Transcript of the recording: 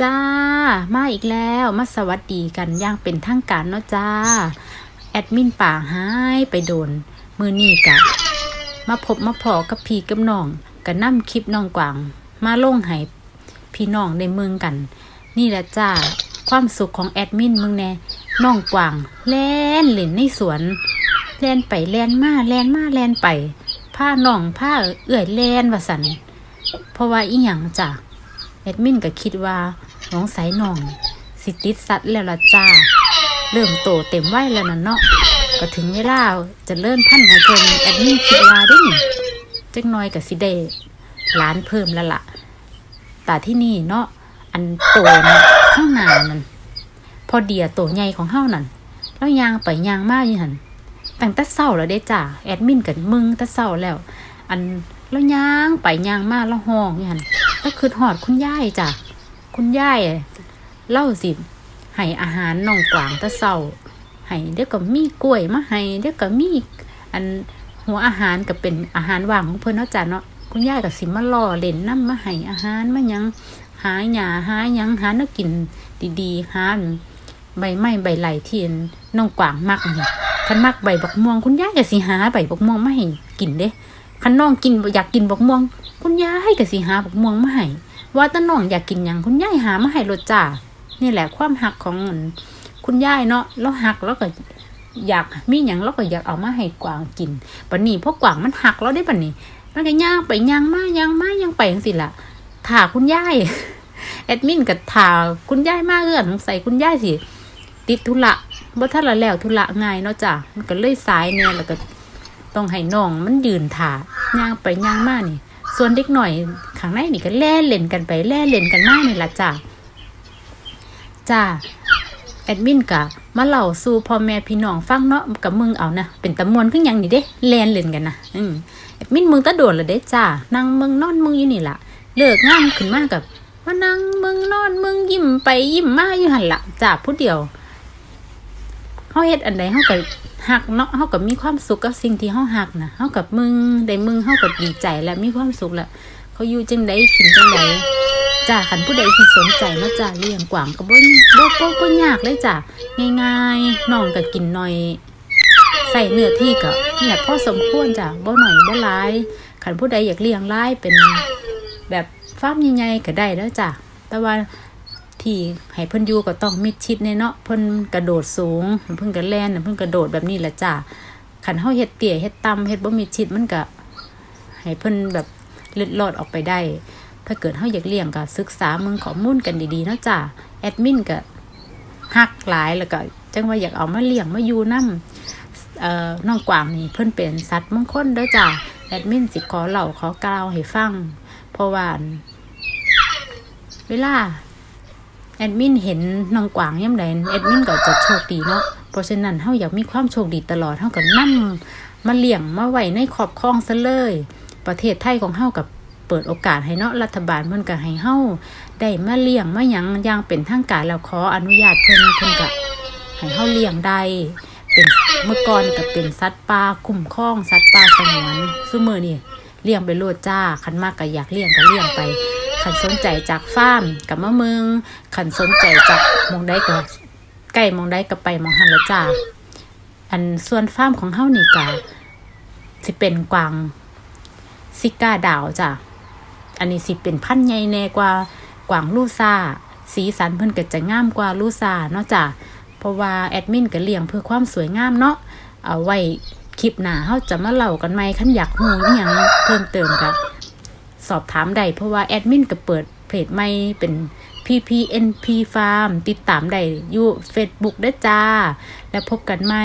จ้า มาอีกแล้วมาสวัสดีกันย่างเป็นทางการเนาะจ้า แอดมินป่าหายไปโดน มือนี่กะ มาพบมาพอกับพี่กับน้องกันนำคลิปน้องกวาง มาลงให้พี่น้องในเมืองกัน นี่แหละจ้า ความสุขของแอดมินมึงแน่น้องกวาง แล่นเล่นในสวน แล่นไปแล่นมาแล่นมาแล่นไปผ้าน้องผ้าเอื่อยแล่นว่าสันเพราะว่าอีหยังจ้ะแอดมินก็คิดว่า น้องสายน้อง สิติดสัตว์แล้วล่ะจ้า เริ่มโตเต็มวัยแล้วนะเนาะก็ถึงเวลาจะเริ่มพันธุ์ของเพิ่นแอดมินคิดว่าได้นี่จักหน้อยก็สิได้หล้านเพิ่มแล้วล่ะ แต่ที่นี่เนาะอันโตนะข้างหน้านั่นพอเดียโตใหญ่ของเฮานั่นแล้วยางไปยางมาอยู่หั่นตั้งแต่เช้าแล้วเด้จ้าแอดมินกันมึงแต่เช้าแล้ว อันแล้วยางไปยางมาแล้วห้องอยู่หั่นก็คือหอดคุณย่ายจ้ะ คุณยายเล่าสิให้อาหารน้องกวางตะเศร้าให้เดี๋ยวก็มีกล้วยมาให้เดี๋ยวก็มีอันหัวอาหารก็เป็นอาหารว่างของเพิ่นเนาะจ้ะเนาะคุณยายก็สิมาล่อเล่นน้ำมาให้อาหารมายังหาหญ้าหายังหาเนื้อกินดีๆหาใบไม้ใบไหลที่น้องกวางมักนี่คันมักใบบักม่วงคุณยายก็สิหาใบบักม่วงมาให้กินเด้คันน้องกินอยากกินบักม่วง คุณยายก็สิหาบักม่วงมาให้ ว่าตาน้องอยากกินหยังคุณยายหามาให้รถจ้านี่แหละความหักของมันคุณยายเนาะเราหักแล้วก็อยากมีหยังเราก็อยากเอามาให้กวางกินปันนี้พวกกวางมันหักเราได้ปันนี้มันก็ย่างไปย่างมาย่างมาย่างไปจังสิละถ่าคุณยายแอดมินกับถ่าคุณยายมาเอื้อนสงสัยคุณยายสิติดธุระบ่ทันละแล้วธุระง่ายเนาะจ้ะมันก็เลยสายแน่แล้วก็ต้องให้น้องมันยืนถ่าย่างไปย่างมานี่ ส่วนเด็กหน่อย ข้างในนี่ก็แล่เล่นกันไปแล่เล่นกันมากนี่ละจ้าจ้าแอดมินกะมาเล่าสู่พ่อแม่พี่น้องฟังเนาะกับมึงเอานะเป็นตะมวนขึ้นยังนี่เด้แล่นเล่นกันนะอืมแอดมินมึงตะโดดละเด้จ้านั่งมึงนอนมึงอยู่นี่ละเลิกงานขึ้นมากับว่านั่งมึงนอนมึงยิ้มไปยิ้มมาอยู่หันละจ้าผู้เดียวเฮาเฮ็ดอันใดเฮาก็หักเนาะเฮาก็มีความสุขกับสิ่งที่เฮาหักนะเฮากับมึงได้มึงเฮาก็ดีใจและมีความสุขละ เขาอยู่จังไดกินจังไดจ้าคันผู้ใดที่สนใจเนาจ้าเลี้ยงกวางก็บ่บ่บ่บ่ยากเลยจ้าง่ายๆน้องก็กินหน่อย ใส่เนื้อที่ก็นี่แหละพอสมควรจ้ะบ่หน่อยบ่หลายคันผู้ใดอยากเลี้ยงหลายเป็นแบบฟาร์มใหญ่ๆก็ได้แล้วจ้ะแต่ว่าที่ให้เพิ่นอยู่ก็ต้องมิดชิดแน่เนาะเพิ่นกระโดดสูงเพิ่นก็แล่นเพิ่นกระโดดแบบนี้แหละจ้ะคันเฮาเฮ็ดเตี่ยเฮ็ดต่ำเฮ็ดบ่มิดชิดมันก็ให้เพิ่นแบบ เล็ดลอดออกไปได้ ถ้าเกิดเฮาอยากเลี้ยงก็ศึกษาเมืองข้อมูลกันดีๆเนาะจ้ะแอดมินก็ฮักหลายแล้วก็จังว่าอยากเอามาเลี้ยงมาอยู่นำเอ่อน้องกวางนี่เพิ่นเป็นสัตว์มงคลเด้อจ้ะแอดมินสิขอเล่าขอกล่าวให้ฟัง เพราะว่าอั่นเวลาแอดมินเห็นน้องกวางย่ำใดแอดมินก็จะโชคดีเนาะ เพราะฉะนั้นเฮาอยากมีความโชคดีตลอดเฮาก็นำมาเลี้ยงมาไว้ในครอบครองซะเลย ประเทศไทยของเฮากับเปิดโอกาสให้เนาะรัฐบาลเพิ่นก็ให้เฮาได้มาเลี้ยงมาหยังอย่างเป็นทางการแล้วขออนุญาตเพิ่นเพิ่นก็ให้เฮาเลี้ยงได้เป็นเมื่อก่อนก็เป็นสัตว์ป่าคุ้มครองสัตว์ป่าสงวนซุมือนี่เลี้ยงไปโลดจ้าคันมากก็อยากเลี้ยงก็เลี้ยงไปคันสนใจจากฟาร์มกับมะเมืองคันสนใจจากมองได้ก็ใกล้มองได้ก็ไปมองหันละจ้าอันส่วนฟาร์มของเฮานี่ก็สิเป็นกวาง ซิก้าดาวจ้ะ อันนี้สิเป็นพันธุ์ใหญ่แน่กว่ากวางลูซาสีสันเพิ่นก็จะงามกว่าลูซาเนาะจ้ะ เพราะว่าแอดมินก็เลี้ยงเพื่อความสวยงามเนาะ เอาไว้คลิปหน้าเฮาจะมาเล่ากันใหม่คันอยากฮู้อหยังเพิ่มเติมก็สอบถามได้เพราะว่าแอดมินก็เปิดเพจใหม่เป็น PPNP Farm ติดตามได้อยู่ Facebook ด้จ้า แล้วพบกันใหม่